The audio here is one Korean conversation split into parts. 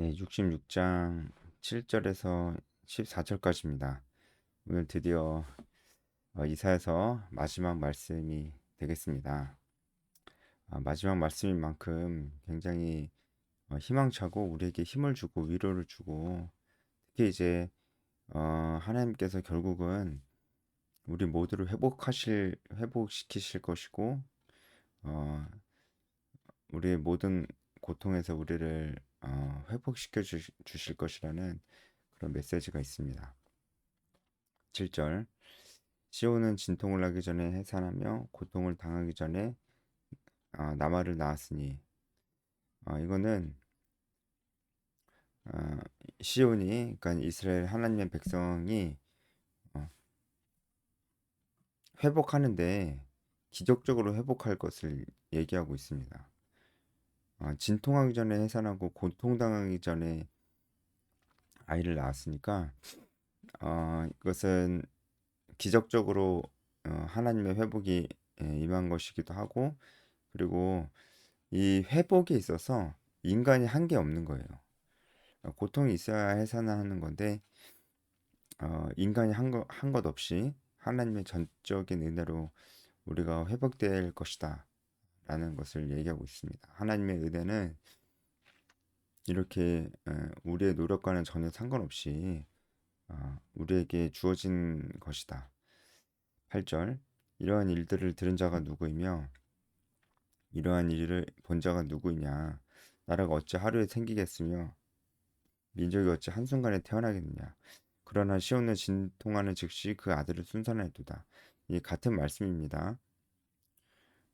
네, 66장 7절에서 14절까지입니다. 오늘 드디어 어, 이사에서 마지막 말씀이 되겠습니다. 아, 마지막 말씀인 만큼 굉장히 어, 희망차고 우리에게 힘을 주고 위로를 주고 특히 이제 어, 하나님께서 결국은 우리 모두를 회복하실 회복시키실 것이고 어, 우리의 모든 고통에서 우리를 어, 회복시켜 주, 실 것이라는 그런 메시지가 있습니다. 7절 시온은 진통을 하기 전에 해산하며 고통을 당하기 전에 어, 나마를 낳았으니 어, 이거는 어, 시온이 그러니까 이스라엘 하나님의 백성이 어, 회복하는데 기적적으로 회복할 것을 얘기하고 있습니다. 어, 진통하기 전에 해산하고 고통당하기 전에 아이를 낳았으니까 어, 이것은 기적적으로 어, 하나님의 회복이 예, 임한 것이기도 하고 그리고 이 회복에 있어서 인간이 한 게 없는 거예요. 어, 고통이 있어야 해산하는 건데 어, 인간이 한 것 한 것 없이 하나님의 전적인 은혜로 우리가 회복될 것이다. 라는 것을 얘기하고 있습니다. 하나님의 은혜는 이렇게 우리의 노력과는 전혀 상관없이 어, 우리에게 주어진 것이다. 8절 이러한 일들을 들은 자가 누구이며 이러한 일을 본 자가 누구이냐 나라가 어찌 하루에 생기겠으며 민족이 어찌 한순간에 태어나겠느냐 그러나 시온은 진통하는 즉시 그 아들을 순산하였도다. 이 같은 말씀입니다.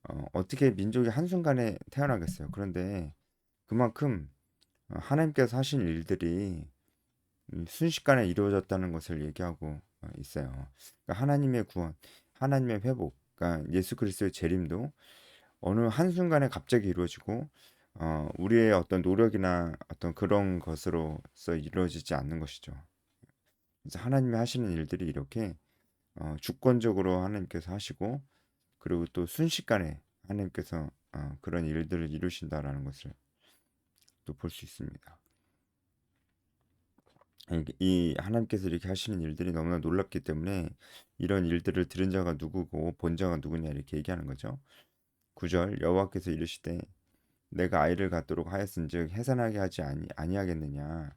어, 떻게 민족이 한순간에 태어나겠어요. 그런데 그만큼 어, 하나님께서 하신 일들이 순식간에 이루어졌다는 것을 얘기하고 어, 있어요. 그러니까 하나님의 구원, 하나님의 회복, 그러니까 예수 그리스도의 재림도 어느 한순간에 갑자기 이루어지고 어, 우리의 어떤 노력이나 어떤 그런 것으로서 이루어지지 않는 것이죠. 그래서 하나님이 하시는 일들이 이렇게 어, 주권적으로 하나님께서 하시고 그리고 또 순식간에 하나님께서 어, 그런 일들을 이루신다라는 것을 또 볼 수 있습니다. 이 하나님께서 이렇게 하시는 일들이 너무나 놀랍기 때문에 이런 일들을 들은 자가 누구고 본 자가 누구냐 이렇게 얘기하는 거죠. 9절 여호와께서 이르시되 내가 아이를 갖도록 하였은즉 해산하게 하지 아니, 아니하겠느냐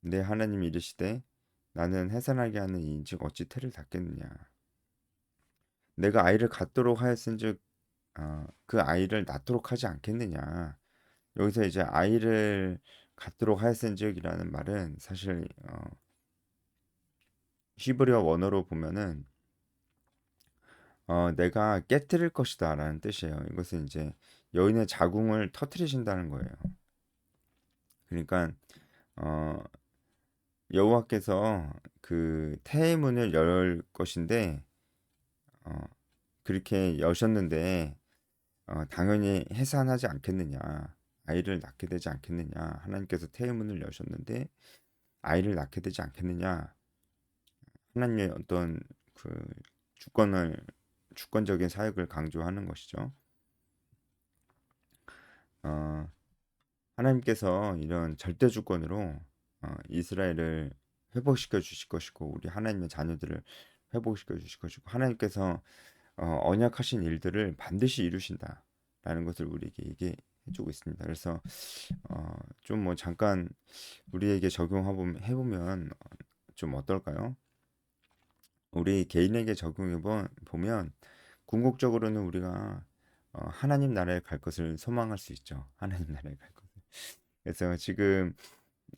내 하나님이 이르시되 나는 해산하게 하는 이인즉 어찌 태를 닫겠느냐 내가 아이를 갖도록 하였은즉 어, 그 아이를 낳도록 하지 않겠느냐. 여기서 이제 아이를 갖도록 하였은즉이라는 말은 사실 어, 히브리어 원어로 보면은 어, 내가 깨뜨릴 것이다라는 뜻이에요. 이것은 이제 여인의 자궁을 터트리신다는 거예요. 그러니까 어, 여호와께서 그 태의 문을 열 것인데 어, 그렇게 여셨는데 어, 당연히 해산하지 않겠느냐 아이를 낳게 되지 않겠느냐 하나님께서 태의문을 여셨는데 아이를 낳게 되지 않겠느냐 하나님의 어떤 그 주권을 주권적인 사역을 강조하는 것이죠. 어, 하나님께서 이런 절대 주권으로 어, 이스라엘을 회복시켜 주실 것이고 우리 하나님의 자녀들을 회복시켜 주실 것이고 하나님께서 어, 언약하신 일들을 반드시 이루신다라는 것을 우리에게 얘기해 주고 있습니다. 그래서 어, 좀 뭐 잠깐 우리에게 적용해 보면 좀 어떨까요? 우리 개인에게 적용해 보면 궁극적으로는 우리가 어, 하나님 나라에 갈 것을 소망할 수 있죠. 하나님 나라에 갈 것을. 그래서 지금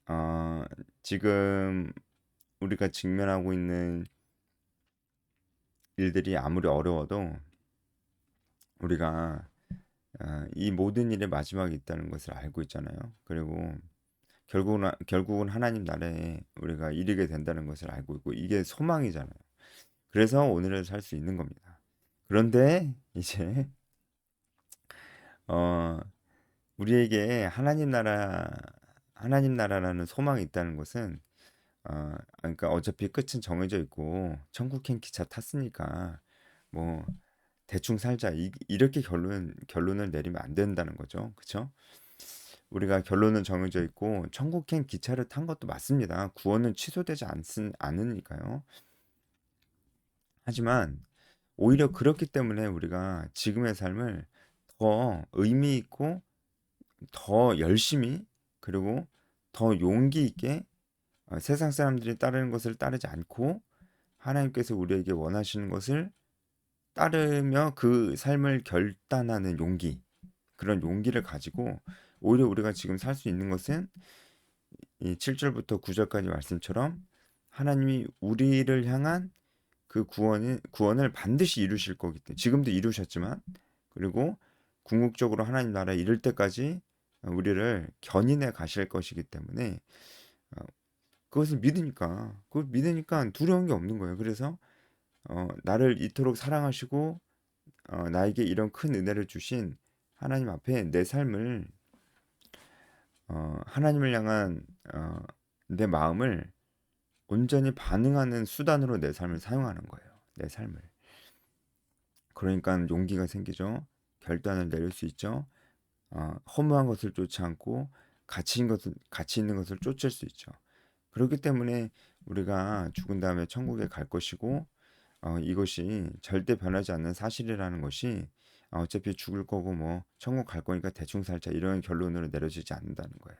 어, 지금 우리가 직면하고 있는 일들이 아무리 어려워도 우리가 어, 이 모든 일의 마지막이 있다는 것을 알고 있잖아요. 그리고 결국은 결국은 하나님 나라에 우리가 이르게 된다는 것을 알고 있고 이게 소망이잖아요. 그래서 오늘을 살 수 있는 겁니다. 그런데 이제 어 우리에게 하나님 나라 하나님 나라라는 소망이 있다는 것은 어, 그러니까 어차피 끝은 정해져 있고 천국행 기차 탔으니까 뭐 대충 살자 이, 이렇게 결론 결론을 내리면 안 된다는 거죠. 그렇죠? 우리가 결론은 정해져 있고 천국행 기차를 탄 것도 맞습니다. 구원은 취소되지 않습, 않으니까요. 하지만 오히려 그렇기 때문에 우리가 지금의 삶을 더 의미 있고 더 열심히 그리고 더 용기 있게 어, 세상 사람들이 따르는 것을 따르지 않고 하나님께서 우리에게 원하시는 것을 따르며 그 삶을 결단하는 용기 그런 용기를 가지고 오히려 우리가 지금 살 수 있는 것은 이 7절부터 9절까지 말씀처럼 하나님이 우리를 향한 그 구원이, 구원을 반드시 이루실 거기 때문에 지금도 이루셨지만 그리고 궁극적으로 하나님 나라에 이를 때까지 우리를 견인해 가실 것이기 때문에 어, 그것을 믿으니까 그걸 믿으니까 두려운 게 없는 거예요. 그래서 어, 나를 이토록 사랑하시고 어, 나에게 이런 큰 은혜를 주신 하나님 앞에 내 삶을 어, 하나님을 향한 어, 내 마음을 온전히 반응하는 수단으로 내 삶을 사용하는 거예요. 내 삶을. 그러니까 용기가 생기죠. 결단을 내릴 수 있죠. 어, 허무한 것을 쫓지 않고 가치 있는 것을 가치 있는 것을 쫓을 수 있죠. 그렇기 때문에 우리가 죽은 다음에 천국에 갈 것이고 어, 이것이 절대 변하지 않는 사실이라는 것이 어, 어차피 죽을 거고 뭐 천국 갈 거니까 대충 살자 이런 결론으로 내려지지 않는다는 거예요.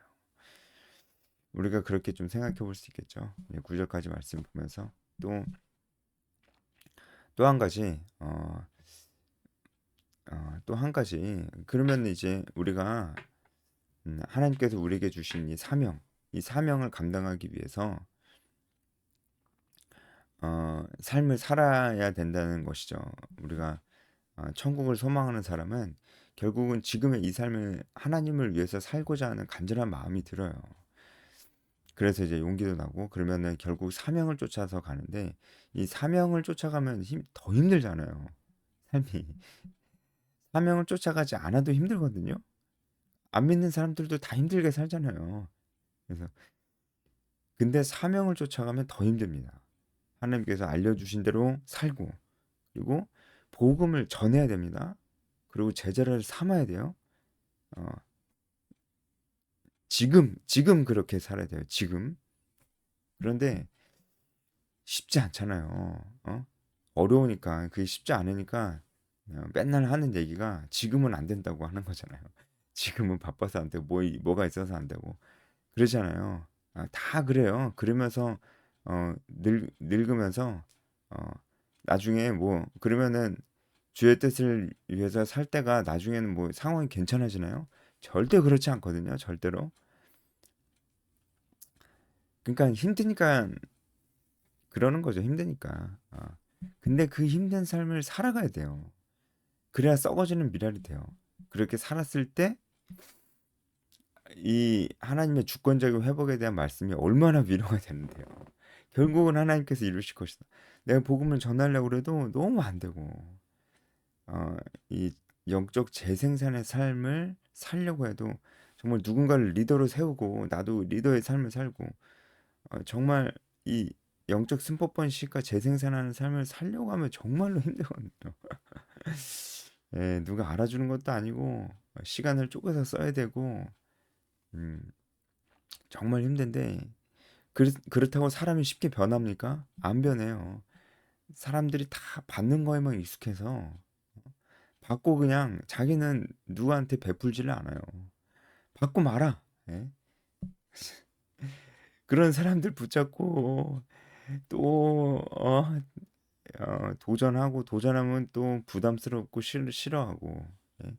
우리가 그렇게 좀 생각해 볼 수 있겠죠. 구절까지 말씀 보면서 또 또 한 가지 어, 어, 또 한 가지 그러면 이제 우리가 음, 하나님께서 우리에게 주신 이 사명 이 사명을 감당하기 위해서 어, 삶을 살아야 된다는 것이죠. 우리가 어, 천국을 소망하는 사람은 결국은 지금의 이 삶을 하나님을 위해서 살고자 하는 간절한 마음이 들어요. 그래서 이제 용기도 나고 그러면은 결국 사명을 쫓아서 가는데 이 사명을 쫓아가면 힘, 더 힘들잖아요. 삶이. 사명을 쫓아가지 않아도 힘들거든요. 안 믿는 사람들도 다 힘들게 살잖아요. 그래서 근데 사명을 쫓아가면 더 힘듭니다. 하나님께서 알려주신 대로 살고 그리고 복음을 전해야 됩니다. 그리고 제자를 삼아야 돼요. 어, 지금 지금 그렇게 살아야 돼요. 지금 그런데 쉽지 않잖아요. 어? 어려우니까 그게 쉽지 않으니까 어, 맨날 하는 얘기가 지금은 안 된다고 하는 거잖아요. 지금은 바빠서 안 되고 뭐 뭐가 있어서 안 되고 그러잖아요. 아, 다 그래요. 그러면서 어, 늙, 늙으면서 어, 나중에 뭐 그러면은 주의 뜻을 위해서 살 때가 나중에는 뭐 상황이 괜찮아지나요? 절대 그렇지 않거든요. 절대로. 그러니까 힘드니까 그러는 거죠. 힘드니까. 어. 근데 그 힘든 삶을 살아가야 돼요. 그래야 썩어지는 미랄이 돼요. 그렇게 살았을 때 이 하나님의 주권적인 회복에 대한 말씀이 얼마나 위로가 되는데요. 결국은 하나님께서 이루실 것이다. 내가 복음을 전하려고 그래도 너무 안 되고 어, 이 영적 재생산의 삶을 살려고 해도 정말 누군가를 리더로 세우고 나도 리더의 삶을 살고 어, 정말 이 영적 승법 번식과 재생산하는 삶을 살려고 하면 정말로 힘들거든요. 예, 누가 알아주는 것도 아니고 시간을 쪼개서 써야 되고 음, 정말 힘든데 그렇, 그렇다고 사람이 쉽게 변합니까? 안 변해요. 사람들이 다 받는 거에만 익숙해서 받고 그냥 자기는 누구한테 베풀지를 않아요. 받고 말아. 예? 그런 사람들 붙잡고 또 어, 어, 도전하고 도전하면 또 부담스럽고 싫, 싫어하고 예?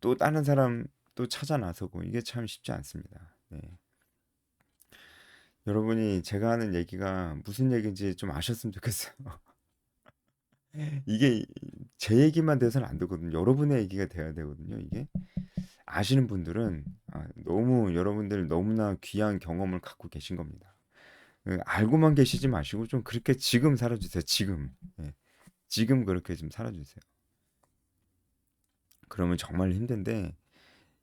또 다른 사람 또 찾아 나서고 이게 참 쉽지 않습니다. 네. 여러분이 제가 하는 얘기가 무슨 얘기인지 좀 아셨으면 좋겠어요. 이게 제 얘기만 돼서는 안 되거든요. 여러분의 얘기가 돼야 되거든요. 이게 아시는 분들은 아, 너무 여러분들 너무나 귀한 경험을 갖고 계신 겁니다. 그 알고만 계시지 마시고 좀 그렇게 지금 살아주세요. 지금. 예. 지금 그렇게 좀 살아주세요. 그러면 정말 힘든데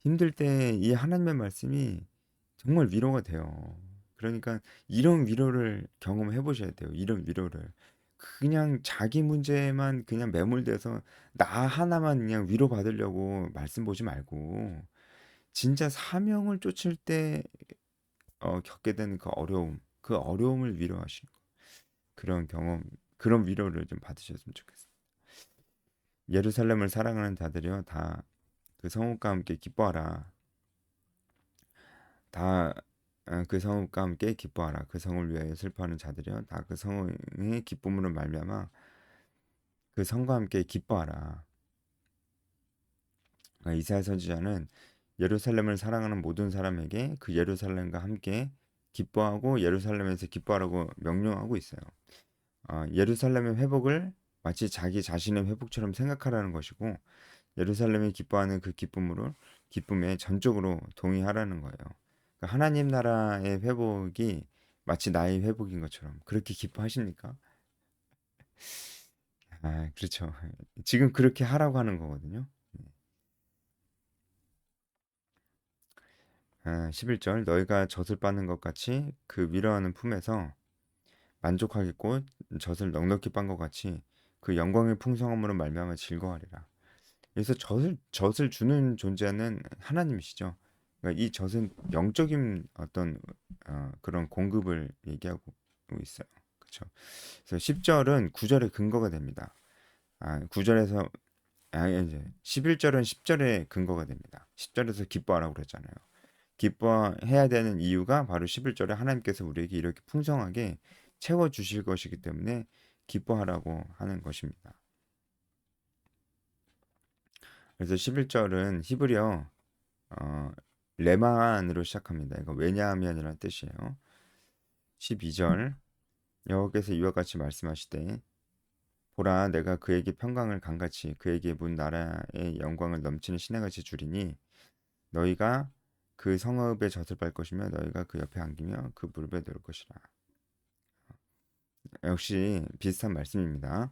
힘들 때 이 하나님의 말씀이 정말 위로가 돼요. 그러니까 이런 위로를 경험해 보셔야 돼요. 이런 위로를. 그냥 자기 문제만 그냥 매몰돼서 나 하나만 그냥 위로 받으려고 말씀 보지 말고 진짜 사명을 쫓을 때 어, 겪게 되는 그 어려움, 그 어려움을 위로하시는 거. 그런 경험, 그런 위로를 좀 받으셨으면 좋겠습니다. 예루살렘을 사랑하는 자들이여 다 그 성읍과 함께 기뻐하라. 다 그 성읍과 함께 기뻐하라. 그 성을 위하여 슬퍼하는 자들이여 다 그 성의 기쁨으로 말미암아 그 성과 함께 기뻐하라. 그러니까 이사야 선지자는 예루살렘을 사랑하는 모든 사람에게 그 예루살렘과 함께 기뻐하고 예루살렘에서 기뻐하라고 명령하고 있어요. 어, 예루살렘의 회복을 마치 자기 자신의 회복처럼 생각하라는 것이고 예루살렘이 기뻐하는 그 기쁨으로 기쁨에 전적으로 동의하라는 거예요. 그러니까 하나님 나라의 회복이 마치 나의 회복인 것처럼 그렇게 기뻐하십니까? 아, 그렇죠. 지금 그렇게 하라고 하는 거거든요. 아, 11절 너희가 젖을 빠는 것 같이 그 위로하는 품에서 만족하겠고 젖을 넉넉히 빤 것 같이 그 영광의 풍성함으로 말미암아 즐거워하리라. 그래서 젖을 젖을 주는 존재는 하나님이시죠. 그러니까 이 젖은 영적인 어떤 어, 그런 공급을 얘기하고 있어요. 그렇죠. 그래서 10절은 9절의 근거가 됩니다. 아, 9절에서 아, 이제 11절은 10절의 근거가 됩니다. 10절에서 기뻐하라고 그랬잖아요. 기뻐해야 되는 이유가 바로 11절에 하나님께서 우리에게 이렇게 풍성하게 채워 주실 것이기 때문에 기뻐하라고 하는 것입니다. 그래서 11절은 히브리어 어, 레만으로 시작합니다. 이거 왜냐하면이라는 뜻이에요. 12절 여호께서 이와 같이 말씀하시되 보라 내가 그에게 평강을 강같이 그에게 문 나라의 영광을 넘치는 시내같이 주리니 너희가 그 성읍에 젖을 밟 것이며 너희가 그 옆에 안기며 그 무릎에 놓을 것이라. 역시 비슷한 말씀입니다.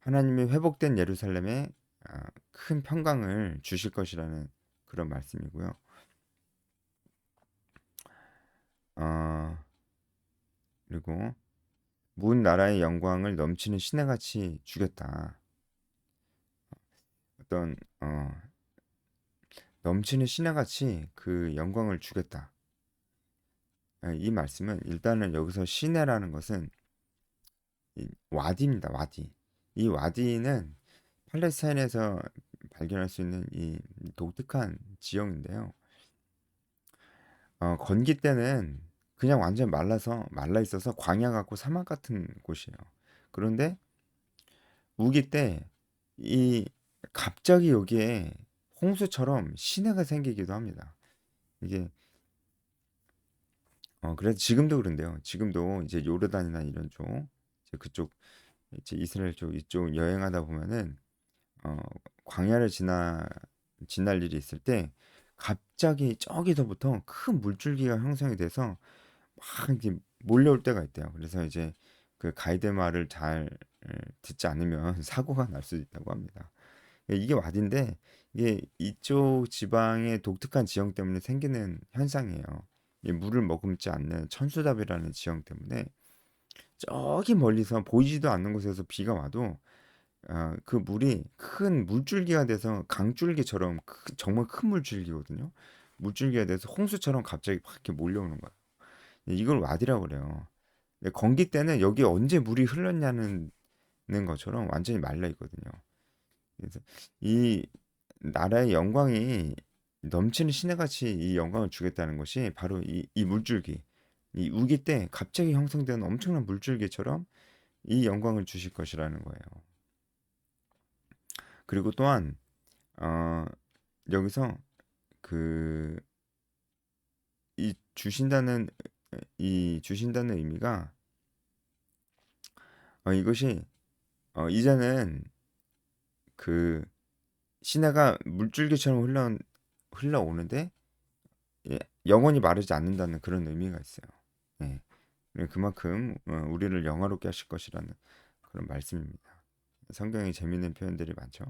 하나님이 회복된 예루살렘에 아, 큰 평강을 주실 것이라는 그런 말씀이고요. 어, 그리고 문 나라의 영광을 넘치는 시내같이 주겠다. 어떤 어, 넘치는 시내같이 그 영광을 주겠다. 아, 이 말씀은 일단은 여기서 시내라는 것은 와디입니다. 와디. 이 와디는 팔레스타인에서 발견할 수 있는 이 독특한 지형인데요. 어, 건기 때는 그냥 완전 말라서 말라 있어서 광야 같고 사막 같은 곳이에요. 그런데 우기 때 이 갑자기 여기에 홍수처럼 시내가 생기기도 합니다. 이게 어 그래서 지금도 그런데요. 지금도 이제 요르단이나 이런 쪽 이제 그쪽 이제 이스라엘 쪽 이쪽 여행하다 보면은 어, 광야를 지나 지날 일이 있을 때 갑자기 저기서부터 큰 물줄기가 형성이 돼서 막 이제 몰려올 때가 있대요. 그래서 이제 그 가이드 말을 잘 듣지 않으면 사고가 날 수도 있다고 합니다. 이게 와디인데 이게 이쪽 지방의 독특한 지형 때문에 생기는 현상이에요. 물을 머금지 않는 천수답이라는 지형 때문에 저기 멀리서 보이지도 않는 곳에서 비가 와도 어, 그 물이 큰 물줄기가 돼서 강줄기처럼 크, 정말 큰 물줄기거든요. 물줄기가 돼서 홍수처럼 갑자기 팍 이렇게 몰려오는 거예요. 이걸 와디라고 그래요. 건기 때는 여기 언제 물이 흘렀냐는 것처럼 완전히 말라 있거든요. 그래서 이 나라의 영광이 넘치는 시내같이 이 영광을 주겠다는 것이 바로 이, 이 물줄기, 이 우기 때 갑자기 형성되는 엄청난 물줄기처럼 이 영광을 주실 것이라는 거예요. 그리고 또한 어, 여기서 그 이 주신다는 이 주신다는 의미가 어, 이것이 어, 이제는 그 시내가 물줄기처럼 흘러 흘러오는데 예, 영원히 마르지 않는다는 그런 의미가 있어요. 예. 그만큼 어, 우리를 영화롭게 하실 것이라는 그런 말씀입니다. 성경에 재미있는 표현들이 많죠.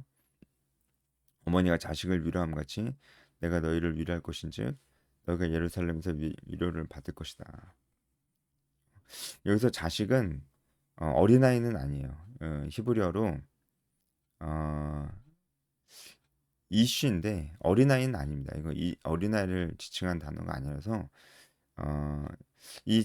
어머니가 자식을 위로함 같이 내가 너희를 위로할 것인즉 너희가 예루살렘에서 위, 로를 받을 것이다. 여기서 자식은 어, 린 아이는 아니에요. 어, 히브리어로 어, 이슈인데 어린 아이는 아닙니다. 이거 이 어린 아이를 지칭한 단어가 아니라서 어, 이,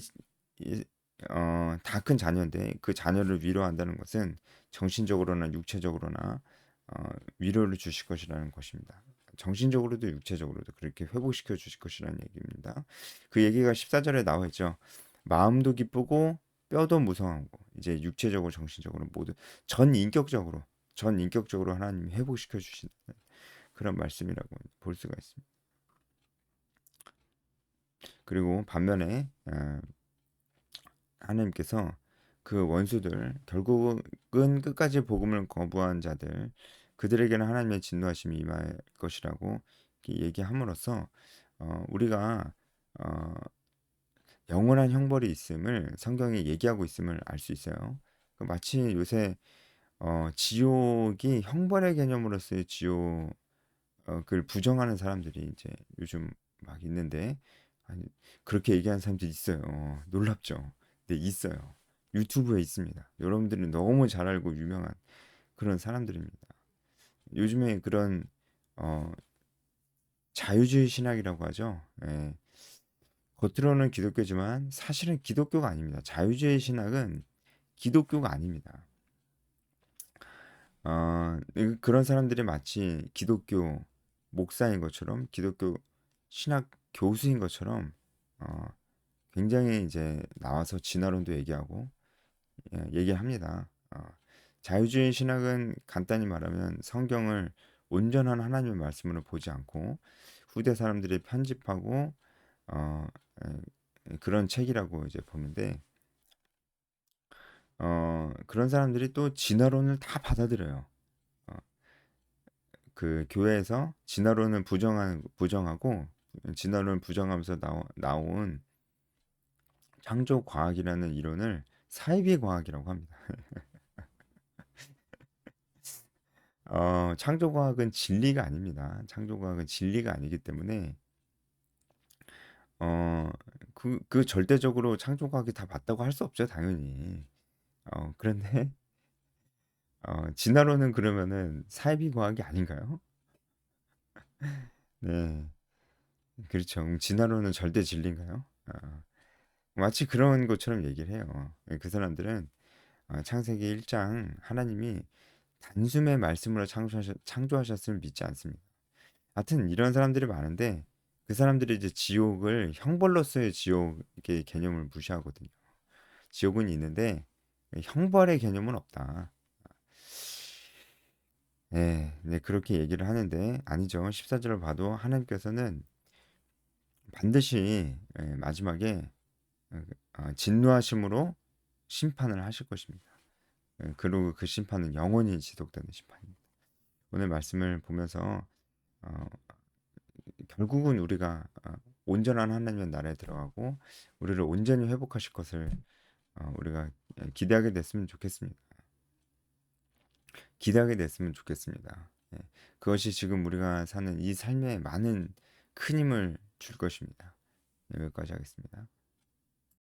이 어, 다 큰 자녀인데 그 자녀를 위로한다는 것은 정신적으로나 육체적으로나 어, 위로를 주실 것이라는 것입니다. 정신적으로도 육체적으로도 그렇게 회복시켜 주실 것이라는 얘기입니다. 그 얘기가 14절에 나와 있죠. 마음도 기쁘고 뼈도 무성하고 이제 육체적으로 정신적으로 모두 전 인격적으로 전 인격적으로 하나님이 회복시켜 주시는 그런 말씀이라고 볼 수가 있습니다. 그리고 반면에 어, 하나님께서 그 원수들 결국은 끝까지 복음을 거부한 자들 그들에게는 하나님의 진노하심이 임할 것이라고 얘기함으로써 어, 우리가 어, 영원한 형벌이 있음을 성경이 얘기하고 있음을 알 수 있어요. 그 마치 요새 어, 지옥이 형벌의 개념으로서의 지옥을 부정하는 사람들이 이제 요즘 막 있는데 아니 그렇게 얘기하는 사람들이 있어요. 놀랍죠. 네, 있어요. 유튜브에 있습니다. 여러분들이 너무 잘 알고 유명한 그런 사람들입니다. 요즘에 그런 어, 자유주의 신학이라고 하죠. 예. 겉으로는 기독교지만 사실은 기독교가 아닙니다. 자유주의 신학은 기독교가 아닙니다. 어, 그런 사람들이 마치 기독교 목사인 것처럼 기독교 신학 교수인 것처럼 어, 굉장히 이제 나와서 진화론도 얘기하고 예, 얘기합니다. 어, 자유주의 신학은 간단히 말하면 성경을 온전한 하나님의 말씀으로 보지 않고 후대 사람들이 편집하고 어, 예, 그런 책이라고 이제 보는데 어, 그런 사람들이 또 진화론을 다 받아들여요. 어, 그 교회에서 진화론을 부정하는 부정하고 진화론을 부정하면서 나오, 나온 창조 과학이라는 이론을 사이비 과학이라고 합니다. 어, 창조 과학은 진리가 아닙니다. 창조 과학은 진리가 아니기 때문에 어, 그, 그 절대적으로 창조 과학이 다 맞다고 할 수 없죠, 당연히. 어, 그런데 어, 진화론은 그러면은 사이비 과학이 아닌가요? 네, 그렇죠. 음, 진화론은 절대 진리인가요? 어, 마치 그런 것처럼 얘기를 해요. 그 사람들은 어, 창세기 1장 하나님이 단숨에 말씀으로 창조하셨, 창조하셨음을 믿지 않습니다. 하여튼 이런 사람들이 많은데 그 사람들이 이제 지옥을 형벌로서의 지옥의 개념을 무시하거든요. 지옥은 있는데 형벌의 개념은 없다. 네, 네, 그렇게 얘기를 하는데 아니죠. 14절을 봐도 하나님께서는 반드시 예, 마지막에 어, 진노하심으로 심판을 하실 것입니다. 예, 그리고 그 심판은 영원히 지속되는 심판입니다. 오늘 말씀을 보면서 어, 결국은 우리가 어, 온전한 하나님의 나라에 들어가고 우리를 온전히 회복하실 것을 어, 우리가 기대하게 됐으면 좋겠습니다. 기대하게 됐으면 좋겠습니다. 예, 그것이 지금 우리가 사는 이 삶에 많은 큰 힘을 줄 것입니다. 여기까지 하겠습니다.